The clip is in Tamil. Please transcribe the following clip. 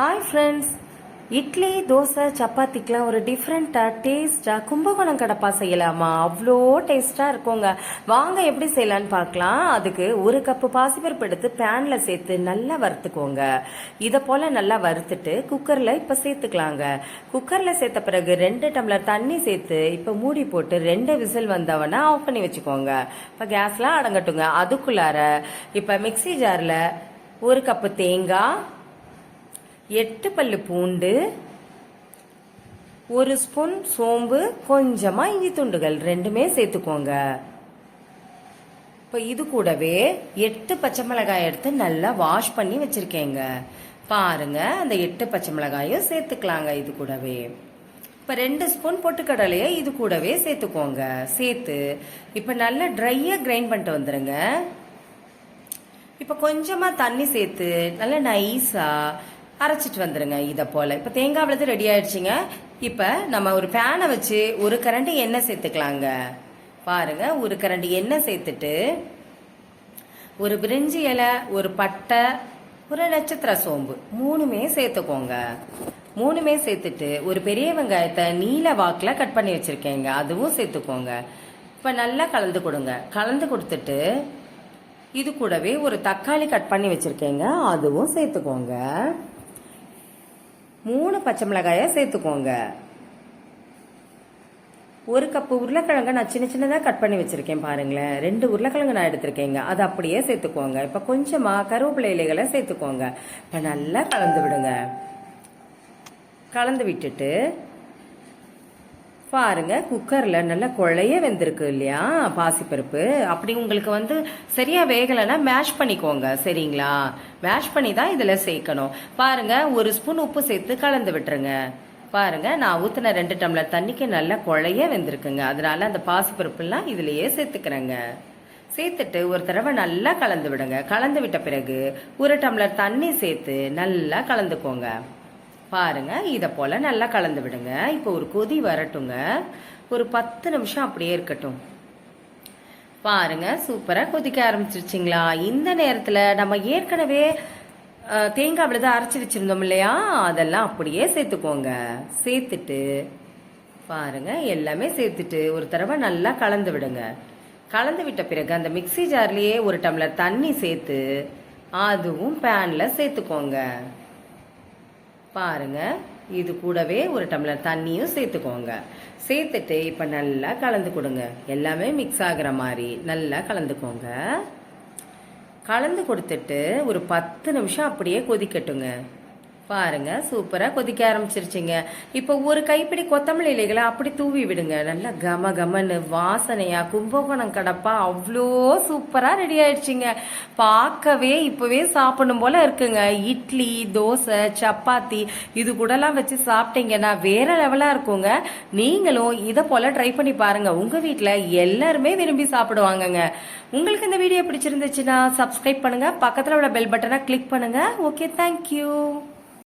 ஹாய் ஃப்ரெண்ட்ஸ் இட்லி தோசை சப்பாத்திக்கெலாம் ஒரு டிஃப்ரெண்ட்டாக டேஸ்ட்டாக கும்பகோணம் கடப்பா செய்யலாமா? அவ்வளோ டேஸ்ட்டாக இருக்குங்க. வாங்க எப்படி செய்யலான்னு பார்க்கலாம். அதுக்கு ஒரு கப்பு பாசிப்பருப்பு எடுத்து பேனில் சேர்த்து நல்லா வறுத்துக்கோங்க. இதை போல் நல்லா வறுத்துட்டு குக்கரில் இப்போ சேர்த்துக்கலாங்க. குக்கரில் சேர்த்த பிறகு ரெண்டு டம்ளர் தண்ணி சேர்த்து இப்போ மூடி போட்டு ரெண்டு விசில் வந்தவொடனே ஆஃப் பண்ணி வச்சுக்கோங்க. இப்போ கேஸ்லாம் அடங்கட்டுங்க. அதுக்குள்ளார இப்போ மிக்ஸி ஜாரில் ஒரு கப்பு தேங்காய் எட்டு பல்லு பூண்டு ஒரு ஸ்பூன் சோம்பு கொஞ்சமா இஞ்சி துண்டுகள் ரெண்டுமே சேர்த்துக்கோங்க. இப்போ இது கூடவே எட்டு பச்சை மிளகாய் எடுத்து நல்லா வாஷ் பண்ணி வச்சிருக்கேங்க. பாருங்க அந்த எட்டு பச்சை மிளகாயும் சேர்த்துக்கலாங்க இது கூடவே. இப்போ ரெண்டு ஸ்பூன் பொட்டுக்கடலையை இது கூடவே சேர்த்துக்கோங்க. சேர்த்து இப்போ நல்லா ட்ரையாக கிரைண்ட் பண்ணிட்டு வந்துடுங்க இப்போ கொஞ்சமாக தண்ணி சேர்த்து நல்லா நைஸாக அரைச்சிட்டு வந்துடுங்க இதை போல். இப்போ தேங்காய் விழுது ரெடி ஆயிடுச்சுங்க. இப்போ நம்ம ஒரு பேனை வச்சு ஒரு கரண்டி எண்ணெய் சேர்த்துக்கலாங்க. பாருங்க ஒரு கரண்டி எண்ணெய் சேர்த்துட்டு ஒரு பிரிஞ்சி இலை ஒரு பட்டை ஒரு நட்சத்திர சோம்பு மூணுமே சேர்த்துக்கோங்க. மூணுமே சேர்த்துட்டு ஒரு பெரிய வெங்காயத்தை நீல வாக்கில் கட் பண்ணி வச்சுருக்கேங்க. அதுவும் சேர்த்துக்கோங்க. இப்போ நல்லா கலந்து கொடுங்க. கலந்து கொடுத்துட்டு இது கூடவே ஒரு தக்காளி கட் பண்ணி வச்சுருக்கேங்க. அதுவும் சேர்த்துக்கோங்க. மூணு பச்சை மிளகாயை சேர்த்துக்கோங்க. ஒரு கப்பு உருளைக்கிழங்கு நான் சின்ன சின்னதாக கட் பண்ணி வச்சுருக்கேன் பாருங்களேன். ரெண்டு உருளைக்கிழங்கு நான் எடுத்திருக்கேங்க. அதை அப்படியே சேர்த்துக்கோங்க. இப்போ கொஞ்சமாக கருவேப்பிலை இலைகளை சேர்த்துக்கோங்க. இப்போ நல்லா கலந்து விடுங்க. கலந்து விட்டுட்டு பாருங்க குக்கரில் நல்லா குழைய வெந்திருக்கு இல்லையா பாசிப்பருப்பு. அப்படி உங்களுக்கு வந்து சரியா வேகலைன்னா மேஷ் பண்ணிக்கோங்க சரிங்களா? மேஷ் பண்ணி தான் இதில் சேர்க்கணும். பாருங்க ஒரு ஸ்பூன் உப்பு சேர்த்து கலந்து விட்டுருங்க. பாருங்க நான் ஊற்றின ரெண்டு டம்ளர் தண்ணிக்கு நல்லா குழைய வெந்திருக்குங்க. அதனால அந்த பாசிப்பருப்புலாம் இதுலயே சேர்த்துக்கிறேங்க. சேர்த்துட்டு ஒரு தடவை நல்லா கலந்து விடுங்க. கலந்து விட்ட பிறகு ஒரு டம்ளர் தண்ணி சேர்த்து நல்லா கலந்துக்கோங்க. பாருங்க இதை போல நல்லா கலந்து விடுங்க. இப்போ ஒரு கொதி வரட்டுங்க. ஒரு பத்து நிமிஷம் அப்படியே இருக்கட்டும். பாருங்க சூப்பராக கொதிக்க ஆரம்பிச்சிருச்சிங்களா? இந்த நேரத்தில் நம்ம ஏற்கனவே தேங்காய் விழுத அரைச்சி வச்சிருந்தோம் இல்லையா? அதெல்லாம் அப்படியே சேர்த்துக்கோங்க. சேர்த்துட்டு பாருங்க எல்லாமே சேர்த்துட்டு ஒரு தடவை நல்லா கலந்து விடுங்க. கலந்து விட்ட பிறகு அந்த மிக்ஸி ஜார்லேயே ஒரு டம்ளர் தண்ணி சேர்த்து அதுவும் பேனில் சேர்த்துக்கோங்க. பாருங்க. இது கூடவே ஒரு டம்ளர் தண்ணியும் சேர்த்துக்கோங்க. சேர்த்துட்டு இப்போ நல்லா கலந்து கொடுங்க. எல்லாமே மிக்ஸ் ஆகுற மாதிரி நல்லா கலந்துக்கோங்க. கலந்து கொடுத்துட்டு ஒரு பத்து நிமிஷம் அப்படியே கொதிக்கட்டுங்க. பாருங்க சூப்பரா கொதிக்க ஆரம்பிச்சிருச்சுங்க. இப்போ ஒரு கைப்பிடி கொத்தமல்லி இலைகளை அப்படி தூவி விடுங்க. நல்லா கம கமன்னு வாசனையா கும்பகோணம் கடப்பா அவ்வளோ சூப்பரா ரெடி ஆயிடுச்சுங்க. பார்க்கவே இப்பவே சாப்பிடணும் போல இருக்குங்க. இட்லி தோசை சப்பாத்தி இது கூடலாம் வச்சு சாப்பிட்டீங்கன்னா வேற லெவலா இருக்குங்க. நீங்களும் இதை போல ட்ரை பண்ணி பாருங்க. உங்க வீட்டில் எல்லாருமே விரும்பி சாப்பிடுவாங்கங்க. உங்களுக்கு இந்த வீடியோ பிடிச்சிருந்துச்சுன்னா சப்ஸ்கிரைப் பண்ணுங்க. பக்கத்துல உள்ள பெல் பட்டனை கிளிக் பண்ணுங்க. Okay thank you